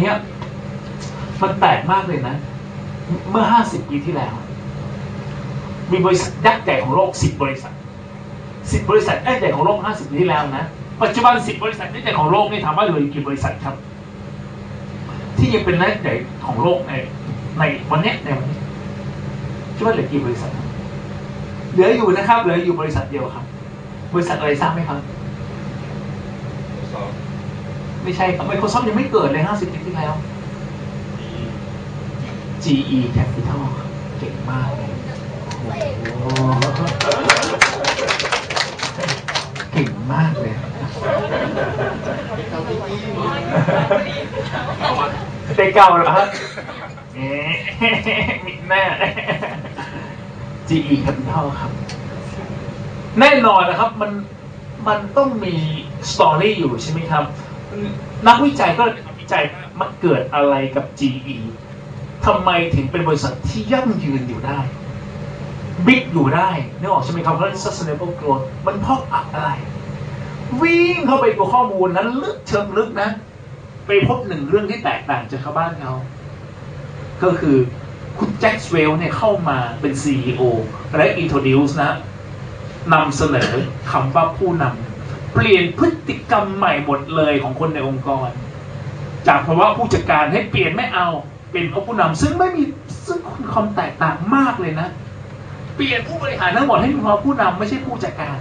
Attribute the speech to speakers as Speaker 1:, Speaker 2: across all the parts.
Speaker 1: เนี้ยมันแปลกมากเลยนะ เมื่อห้าสิบปีที่แล้ว มีบริษัทยักษ์ใหญ่ของโลกสิบบริษัทสิบบริษัทยักษ์ใหญ่ของโลกห้าสิบปีที่แล้วนะ ปัจจุบันสิบบริษัทยักษ์ใหญ่ของโลกนี่ถามว่าเหลือกี่บริษัทครับ ที่ยังเป็นยักษ์ใหญ่ของโลกในในวันนี้ในวันนี้คิดว่าเหลือกี่บริษัท เหลืออยู่นะครับ เหลืออยู่บริษัทเดียวครับ บริษัทอะไรทราบไหมครับ ไม่ใช่ครับ Microsoft ยังไม่เกิดเลย 50 ปีที่แล้ว GE Capital เก่งมากเลยเก่งมากเลยได้เก่าเหรอครับเอ๊ะมิดแน่ GE Capital ครับ แน่นอนนะครับ มันมันต้องมีสตอรี่อยู่ใช่ไหมครับ นักวิจัยก็เลยทำวิจัยว่ามันเกิดอะไรกับ GE ทำไมถึงเป็นบริษัทที่ยั่งยืนอยู่ได้บิ๊กอยู่ได้นึกออกใช่ไหมครับเพราะ sustainable growth มันเพราะอะไร วิ่งเข้าไปดูข้อมูลนั้นลึกเชิงลึกนะ ไปพบหนึ่งเรื่องที่แตกต่างจากชาวบ้านเขา ก็คือคุณแจ็คสเวลเนี่ยเข้ามาเป็น CEO และ introduce นะนำเสนอคำว่าผู้นำ เปลี่ยนพฤติกรรมใหม่หมดเลยของคนในองค์กร จากภาวะผู้จัดการให้เปลี่ยนไม่เอาเป็นเพราผู้นำซึ่งไม่มีซึ่งความแตกต่างมากเลยนะ เปลี่ยนผู้บริหารทั้งหมดให้เป็นเพราะผู้นำไม่ใช่ผู้จัดการ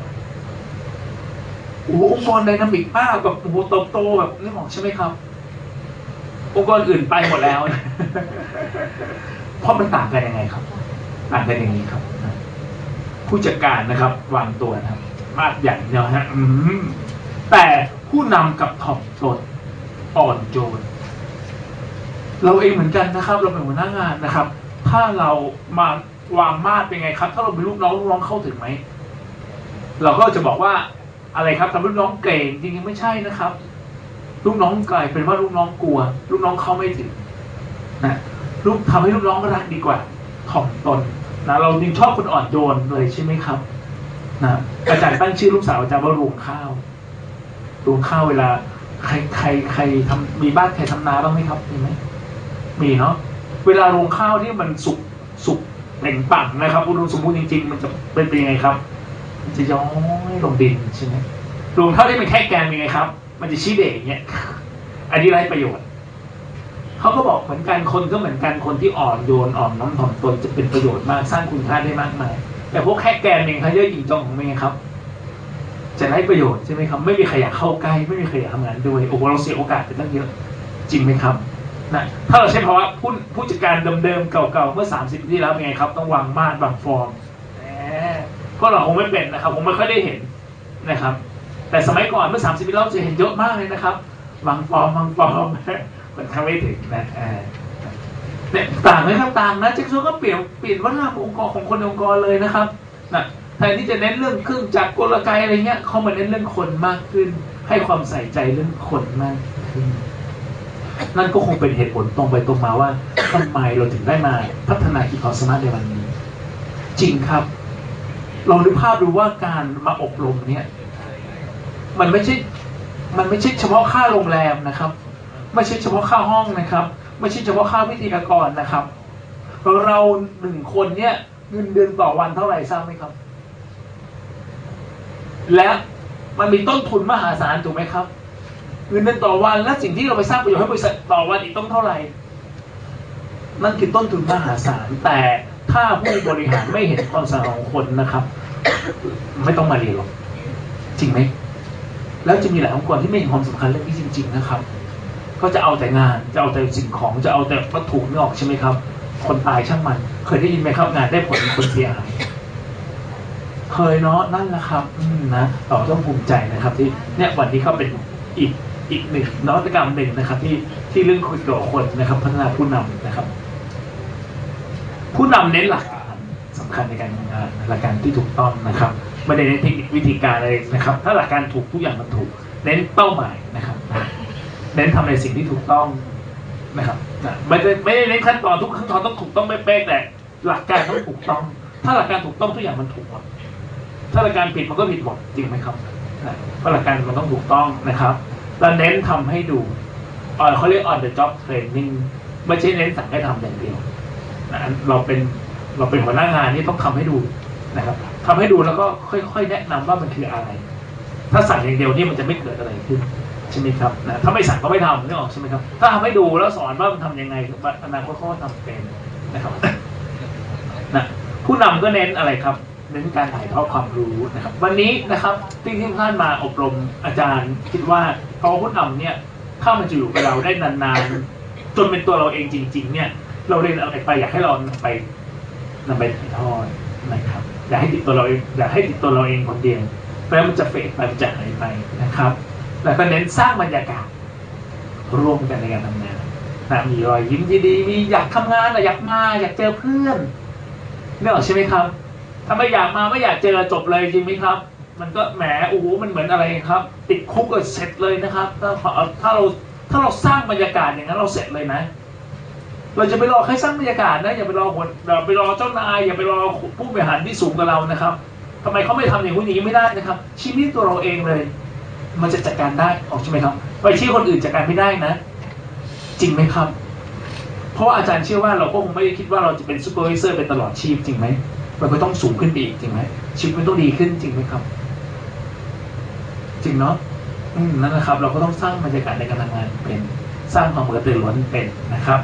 Speaker 1: โอ้องค์กรไดนามิกมากแบบโอ้โหโตโตแบบนึกออกใช่ไหมครับ องค์กรอื่นไปหมดแล้วเพราะมันต่างกันยังไงครับ ต่างกันอย่างนี้ครับ ผู้จัดการนะครับ วางตัวนะครับ มากใหญ่เนาะฮะแต่ผู้นำกับถ่อมตนอ่อนโยนเราเองเหมือนกันนะครับ เราเป็นหัวหน้างานนะครับ ถ้าเรามาวางมาดเป็นไงครับ ถ้าเราเป็นลูกน้องลูกน้องเข้าถึงไหมเราก็จะบอกว่าอะไรครับทำให้ลูกน้องเกรงจริงๆไม่ใช่นะครับ ลูกน้องกลายเป็นว่าลูกน้องกลัว ลูกน้องเข้าไม่ถึงนะลูกทำให้ลูกน้องรักดีกว่าถ่อมตนนะเราจริงชอบคนอ่อนโยนเลยใช่ไหมครับ นะอาจารย์ตั้งชื่อลูกสาวอาจารย์ว่ารวงข้าวรวงข้าวเวลา ใครใครใครทำมีบ้านใครทำนาบ้างไหมครับมีไหมมีเนาะเวลารวงข้าวที่มันสุกสุกเปล่งปลั่งนะครับอุดมสมบูรณ์จริงๆ มันจะเป็นเป็นยังไงครับมันจะย้อยลงดินใช่ไหมรวงข้าวที่มันแค่แกนเป็นไงครับ มันจะชี้เด่อย่างเงี้ยอันนี้ไร้ประโยชน์เขาก็บอกเหมือนกันคนก็เหมือนกันคนที่อ่อนโยนอ่อนน้อมถ่อมตนจะเป็นประโยชน์มากสร้างคุณค่าได้มากมาย แต่พวกแค่แกนเองเขาเยอะหยิ่งจองของเองครับ จะได้ประโยชน์ใช่ไหมครับ ไม่มีใครอยากเข้าใกล้ไม่มีใครอยากทำงานด้วยโอ้โหเราเสียโอกาสไปตั้งเยอะจริงไหมครับนะถ้าเราใช้ภาวะผู้ผู้จัดการเดิมๆเก่าๆเมื่อ 30ปีที่แล้วเป็นไงครับ ต้องวางมาดวางฟอร์มแหมพวกเราคงไม่เป็นนะครับผมไม่ค่อยได้เห็นนะครับ แต่สมัยก่อนเมื่อ 30ปีที่แล้วจะเห็นเยอะมากเลยนะครับวางฟอร์มวางฟอร์มมันทำไม่ถึงนะ เนี่ยต่างไหมครับต่างนะแจ็คสันก็เปลี่ยนเปลี่ยนวัฒนธรรมองค์กรของคนองค์กรเลยนะครับนะแทนที่จะเน้นเรื่องเครื่องจักรกลไกอะไรเงี้ยเขามาเน้นเรื่องคนมากขึ้น ให้ความใส่ใจเรื่องคนมากขึ้นนั่นก็คงเป็นเหตุผลตรงไปตรงมาว่าทำไมเราถึงได้มาพัฒนาอีคอสมาร์ทในวันนี้ จริงครับลองดูภาพดูว่าการมาอบรมเนี่ย มันไม่ใช่ มันไม่ใช่เฉพาะค่าโรงแรมนะครับ ไม่ใช่เฉพาะค่าห้องนะครับ ไม่ใช่เฉพาะค่าวิทยากรนะครับ เราหนึ่งคนเนี่ยเงินเดือนต่อวันเท่าไหร่ทราบไหมครับ และมันมีต้นทุนมหาศาลถูกไหมครับ เงินเดือนต่อวันและสิ่งที่เราไปสร้างประโยชน์ให้บริษัทต่อวันอีกต้องเท่าไหร่นั่นคือต้นทุนมหาศาลแต่ถ้าผู้บริหารไม่เห็นความสำคัญของคนนะครับ ไม่ต้องมาเรียนหรอกจริงไหมแล้วจะมีหลายองค์กรที่ไม่เห็นความสำคัญเรื่องนี้จริง ๆ นะครับ ก็จะเอาแต่งาน จะเอาแต่สิ่งของจะเอาแต่วัตถุนี่ออกใช่ไหมครับ คนตายช่างมัน เคยได้ยินไหมครับงานได้ผลคนเสียหายเคยเนาะนั่นแหละครับนะเราต้องภูมิใจนะครับที่เนี่ยวันนี้เขาเป็นอีกอีกหนึ่งนวัตกรรมหนึ่งนะครับ ที่ที่เรื่องคุยกับคนนะครับ พัฒนาผู้นำนะครับ ผู้นำเน้นหลักการสำคัญในการทำงานหลักการที่ถูกต้องนะครับไม่ได้เน้นเทคนิควิธีการอะไรนะครับ ถ้าหลักการถูกทุกอย่างมันถูก เน้นเป้าหมายนะครับนะ เน้นทำในสิ่งที่ถูกต้องนะครับไม่ได้ไม่ได้เน้นขั้นตอนทุกขั้นตอนต้องถูกต้องไม่เป๊ะแต่หลักการต้องถูกต้อง ถ้าหลักการถูกต้องทุกอย่างมันถูกหมดถ้าหลักการผิดมันก็ผิดหมดจริงไหมครับเพราะหลักการมันต้องถูกต้องนะครับแล้วเน้นทำให้ดูเอ่อเขาเรียก on the job training ไม่ใช่เน้นสั่งให้ทำอย่างเดียวนะเราเป็นเราเป็นหัวหน้างานนี่ต้องทำให้ดูนะครับทำให้ดูแล้วก็ค่อย ๆ แนะนำว่ามันคืออะไร ถ้าสั่งอย่างเดียวนี่มันจะไม่เกิดอะไรขึ้น ใช่ไหมครับนะถ้าไม่สั่งก็ไม่ทำนึกออกใช่ไหมครับ ถ้าทำให้ดูแล้วสอนว่ามันทำยังไงอนาคตเขาก็ทำเป็นนะครับนะผู้นำก็เน้นอะไรครับ เน้นการถ่ายทอดความรู้นะครับ วันนี้นะครับที่ที่ท่านมาอบรมอาจารย์ คิดว่าเพราะผู้นำเนี่ยเข้ามาจะอยู่กับเราได้นานๆ จนเป็นตัวเราเองจริง ๆ เนี่ย เราเรียนอะไรไปอยากให้เรานำไปนำไปถ่ายทอดนะครับอยากให้ติดตัวเราเองอยากให้ติดตัวเราเองคนเดียวเพราะมันจะเฟดไปมันจะหายไปนะครับ แล้วก็เน้นสร้างบรรยากาศร่วมกันในการทำงานนะมีรอยยิ้มที่ดีมีอยากทำงานอะอยากมาอยากเจอเพื่อนเนี่ยหรอกใช่ไหมครับ ถ้าไม่อยากมาไม่อยากเจอจบเลยจริงไหมครับ มันก็แหมโอ้โหมันเหมือนอะไรครับ ติดคุกก็เสร็จเลยนะครับ ถ้าถ้าเราถ้าเราสร้างบรรยากาศอย่างนั้นเราเสร็จเลยนะ เราจะไปรอใครสร้างบรรยากาศนะอย่าไปรอคนอย่าไปรอเจ้านายอย่าไปรอผู้บริหารที่สูงกว่าเรานะครับทำไมเขาไม่ทำอย่างนี้ไม่ได้นะครับ ชีวิตตัวเราเองเลย มันจะจัดการได้ออกใช่ไหมครับไปชี้คนอื่นจัดการไม่ได้นะ จริงไหมครับ เพราะาอาจารย์เชื่อว่าเราก็คงไม่ได้คิดว่าเราจะเป็นซูเปอร์วิเซอร์เป็นตลอดชีพจริงไหมมันก็ต้องสูงขึ้นไปอีกจริงไหมชีวิตมันต้องดีขึ้นจริงไหมครับ จริงเนาะนั่นแหละครับ เราก็ต้องสร้างบรรยากาศในการทำงานเป็นสร้างความกระตือรือร้นเป็นนะครับ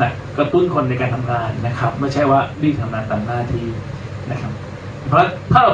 Speaker 1: นะกระตุ้นคนในการทำงานนะครับ ไม่ใช่ว่ารีบทำงานตามหน้าที่นะครับ เพราะถ้าเรา